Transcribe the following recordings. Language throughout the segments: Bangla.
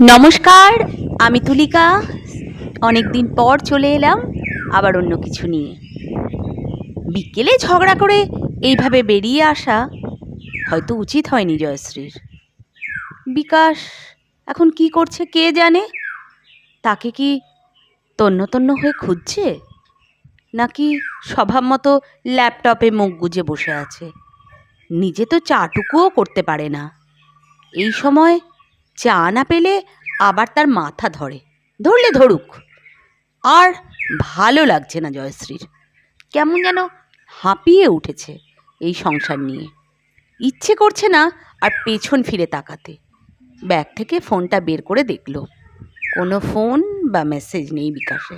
নমস্কার, আমি তুলিকা। অনেক দিন পর চলে এলাম আবার অন্য কিছু নিয়ে। বিকেলে ঝগড়া করে এইভাবে বেরিয়ে আসা হয়তো উচিত হয়নি জয়শ্রীর। বিকাশ, এখন কি করছে কে জানে? তাকে কি তন্য হয়ে খুঁজছে? নাকি স্বভাব মতো ল্যাপটপে মুখ গুজে বসে আছে? নিজে তো চাটুকুও করতে পারে না। এই সময় চা না পেলে আবার তার মাথা ধরে। ধরলে ধরুক। আর ভালো লাগছে না জয়শ্রীর। কেমন যেন হাঁপিয়ে উঠেছে এই সংসার নিয়ে। ইচ্ছে করছে না আর পেছন ফিরে তাকাতে। ব্যাগ থেকে ফোনটা বের করে দেখল। কোনো ফোন বা মেসেজ নেই বিকাশে।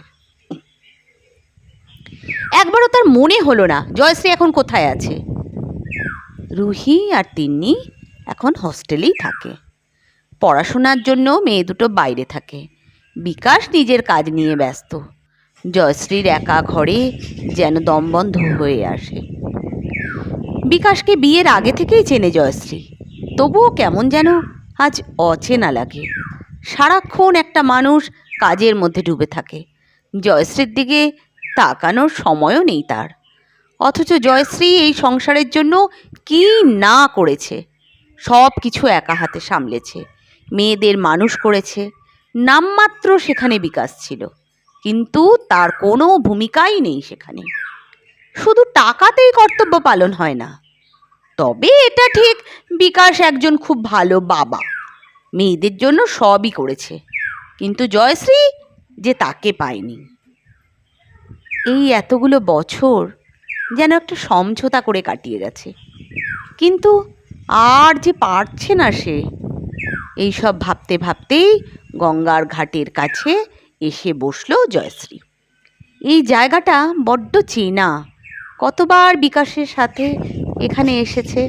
একবারও তার মনে হলো না জয়শ্রী এখন কোথায় আছে। রুহি আর তিন্নি এখন হস্টেলেই থাকে। পড়াশোনার জন্য মেয়ে দুটো বাইরে থাকে। বিকাশ নিজের কাজ নিয়ে ব্যস্ত। জয়শ্রীর একা ঘরে যেন দমবন্ধ হয়ে আসে। বিকাশকে বিয়ের আগে থেকেই চেনে জয়শ্রী। তবুও কেমন যেন আজ অচেনা লাগে। সারাক্ষণ একটা মানুষ কাজের মধ্যে ডুবে থাকে। জয়শ্রীর দিকে তাকানোর সময়ও নেই তার। অথচ জয়শ্রী এই সংসারের জন্য কি না করেছে সব কিছু একা হাতে সামলেছে। মেয়েদের মানুষ করেছে। নামমাত্র সেখানে বিকাশ ছিল। কিন্তু তার কোনো ভূমিকাই নেই সেখানে। শুধু টাকাতেই কর্তব্য পালন হয় না। তবে এটা ঠিক বিকাশ একজন খুব ভালো বাবা। মেয়েদের জন্য সবই করেছে। কিন্তু জয়শ্রী যে তাকে পায়নি। এই এতগুলো বছর যেন একটা সমঝোতা করে কাটিয়ে গেছে। কিন্তু আর যে পারছে না সে এইসব ভাবতে ভাবতেই গঙ্গার ঘাটের কাছে এসে বসল জয়শ্রী। এই জায়গাটা বড্ড চেনা, কতবার বিকাশের সাথে এখানে এসেছে,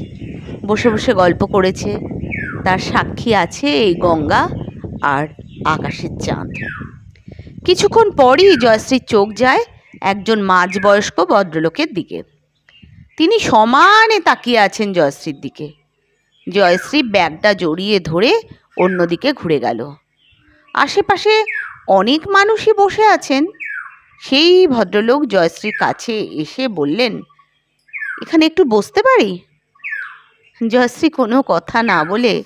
বসে বসে গল্প করেছে, তার সাক্ষী আছে এই গঙ্গা আর আকাশের চাঁদ। কিছুক্ষণ পরই জয়শ্রীর চোখ যায় একজন মাঝবয়স্ক ভদ্রলোকের দিকে। তিনি সমানে তাকিয়ে আছেন জয়শ্রীর দিকে। জয়শ্রী ব্যাগটা জড়িয়ে ধরে অন্যদিকে ঘুরে গেল। আশেপাশে অনেক মানুষই বসে আছেন। সেই ভদ্রলোক জয়শ্রীর কাছে এসে বললেন, এখানে একটু বসতে পারি? জয়শ্রী কোনো কথা না বলে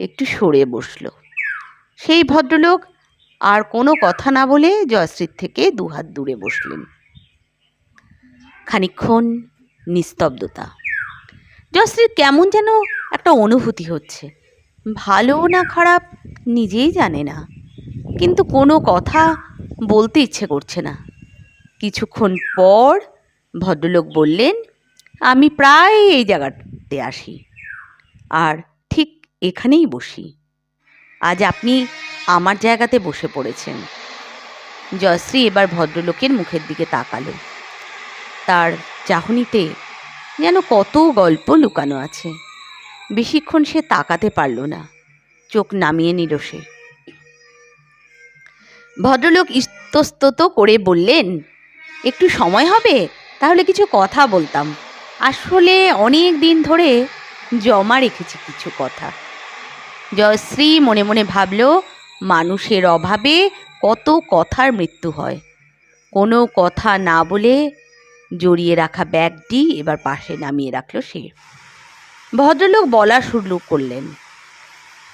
একটু সরে বসল। সেই ভদ্রলোক আর কোনো কথা না বলে জয়শ্রীর থেকে দুহাত দূরে বসলেন। খানিক্ষণ নিস্তব্ধতা। জয়শ্রীর কেমন যেন একটা অনুভূতি হচ্ছে। ভালো না খারাপ নিজেই জানে না। কিন্তু কোনো কথা বলতে ইচ্ছে করছে না। কিছুক্ষণ পর ভদ্রলোক বললেন, আমি প্রায় এই জায়গাতে আসি। আর ঠিক এখানেই বসি। আজ আপনি আমার জায়গাতে বসে পড়েছেন। জয়শ্রী এবার ভদ্রলোকের মুখের দিকে তাকালো। তার চাহনিতে যেন কত গল্প লুকানো আছে। বেশিক্ষণ সে তাকাতে পারল না। চোখ নামিয়ে নিল সে। ভদ্রলোক ইস্তস্তত করে বললেন, একটু সময় হবে? তাহলে কিছু কথা বলতাম। আসলে অনেক দিন ধরে জমা রেখেছি কিছু কথা। জয়শ্রী মনে মনে ভাবল, মানুষের অভাবে কত কথার মৃত্যু হয়। কোনো কথা না বলে জড়িয়ে রাখা ব্যাগটি এবার পাশে নামিয়ে রাখল সে। ভদ্রলোক বলা শুরু করলেন,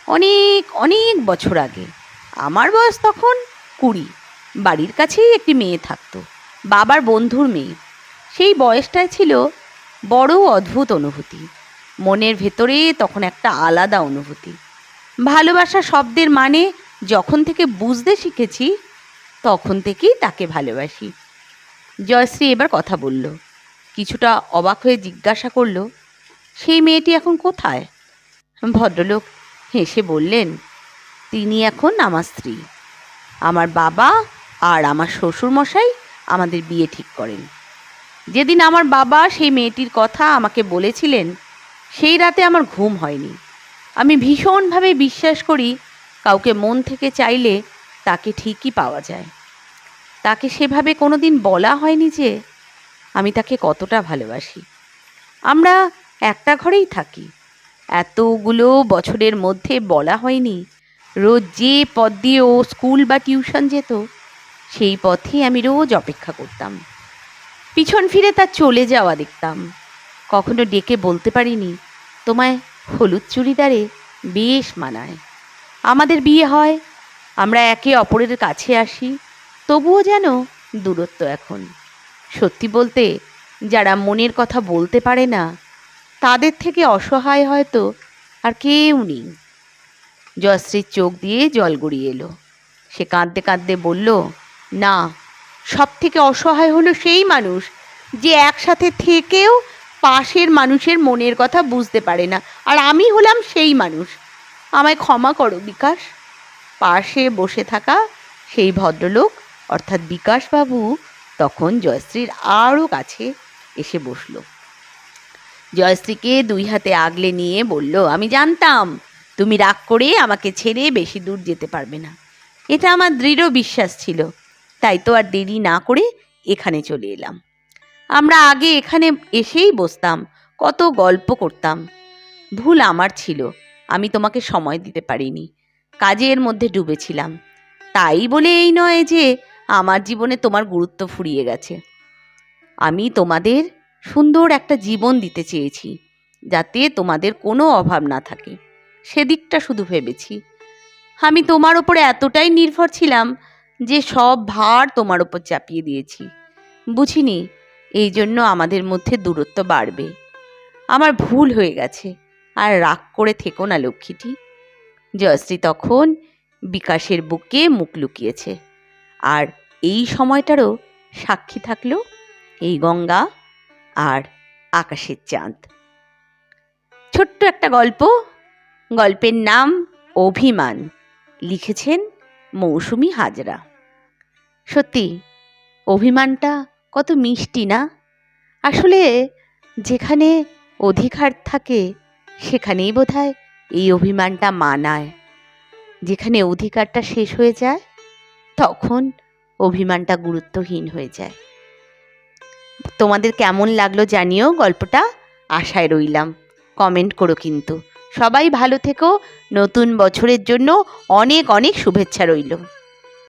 অনেক অনেক বছর আগে আমার বয়স তখন কুড়ি, বাড়ির কাছেই একটি মেয়ে থাকতো, বাবার বন্ধুর মেয়ে। সেই বয়সটায় ছিল বড় অদ্ভুত অনুভূতি। মনের ভেতরে তখন একটা আলাদা অনুভূতি। ভালোবাসা শব্দের মানে যখন থেকে বুঝতে শিখেছি, তখন থেকেই তাকে ভালোবাসি। জয়শ্রী এবার কথা বলল। কিছুটা অবাক হয়ে জিজ্ঞাসা করল, সেই মেয়েটি এখন কোথায়? ভদ্রলোক হেসে বললেন, তিনি এখন আমার স্ত্রী। আমার বাবা আর আমার শ্বশুর মশাই আমাদের বিয়ে ঠিক করেন। যেদিন আমার বাবা সেই মেয়েটির কথা আমাকে বলেছিলেন, সেই রাতে আমার ঘুম হয়নি। আমি ভীষণভাবে বিশ্বাস করি, কাউকে মন থেকে চাইলে তাকে ঠিকই পাওয়া যায়। তাকে সেভাবে কোনো দিন বলা হয়নি যে আমি তাকে কতটা ভালোবাসি। আমরা একটা ঘরেই থাকি। এতগুলো বছরের মধ্যে বলা হয়নি, রোজ যে পথ দিয়ে ও স্কুল বা টিউশন যেত, সেই পথে আমি রোজ অপেক্ষা করতাম। পিছন ফিরে তার চলে যাওয়া দেখতাম। কখনো ডেকে বলতে পারিনি, তোমায় হলুদ চুড়িদারে বেশ মানায়। আমাদের বিয়ে হয়, আমরা একে অপরের কাছে আসি তবুও যেন দূরত্ব এখন। সত্যি বলতে, যারা মনের কথা বলতে পারে না, তাদের থেকে অসহায় হয়তো আর কেউ নেই। জয়শ্রীর চোখ দিয়ে জল গড়িয়ে এলো। সে কাঁদতে কাঁদতে বলল, না সব থেকে অসহায় হলো সেই মানুষ যে একসাথে থেকেও পাশের মানুষের মনের কথা বুঝতে পারে না, আর আমি হলাম সেই মানুষ। আমায় ক্ষমা করো, বিকাশ। পাশে বসে থাকা সেই ভদ্রলোক অর্থাৎ বিকাশবাবু তখন জয়শ্রীর আরও কাছে এসে বসল। জয়শ্রীকে দুই হাতে আগলে নিয়ে বলল, আমি জানতাম তুমি রাগ করে আমাকে ছেড়ে বেশি দূর যেতে পারবে না। এটা আমার দৃঢ় বিশ্বাস ছিল। তাই তো আর দেরি না করে এখানে চলে এলাম। আমরা আগে এখানে এসেই বসতাম, কত গল্প করতাম। ভুল আমার ছিল, আমি তোমাকে সময় দিতে পারিনি। কাজের মধ্যে ডুবেছিলাম। তাই বলে এই নয় যে আমার জীবনে তোমার গুরুত্ব ফুরিয়ে গেছে। আমি তোমাদের সুন্দর একটা জীবন দিতে চেয়েছি, যাতে তোমাদের কোনো অভাব না থাকে। সেদিকটা শুধু ভেবেছি। আমি তোমার ওপরে এতটাই নির্ভর ছিলাম যে সব ভার তোমার ওপর চাপিয়ে দিয়েছি। বুঝিনি, এই জন্য আমাদের মধ্যে দূরত্ব বাড়বে। আমার ভুল হয়ে গেছে, আর রাগ করে থেকো না লক্ষ্মীটি। জয়শ্রী তখন বিকাশের বুকে মুখ লুকিয়েছে। আর এই সময়টারও সাক্ষী থাকল এই গঙ্গা আর আকাশের চাঁদ। ছোট্ট একটা গল্প, গল্পের নাম অভিমান। লিখেছেন মৌসুমি হাজরা। সত্যি, অভিমানটা কত মিষ্টি না? আসলে যেখানে অধিকার থাকে, সেখানেই বোধহয় এই অভিমানটা মানায়। যেখানে অধিকারটা শেষ হয়ে যায় তখন অভিমানটা গুরুত্বহীন হয়ে যায়। তোমাদের কেমন লাগল জানিও গল্পটা? আশায় রইলাম। কমেন্ট করো কিন্তু। সবাই ভালো থেকো। নতুন বছরের জন্য অনেক অনেক শুভেচ্ছা রইল।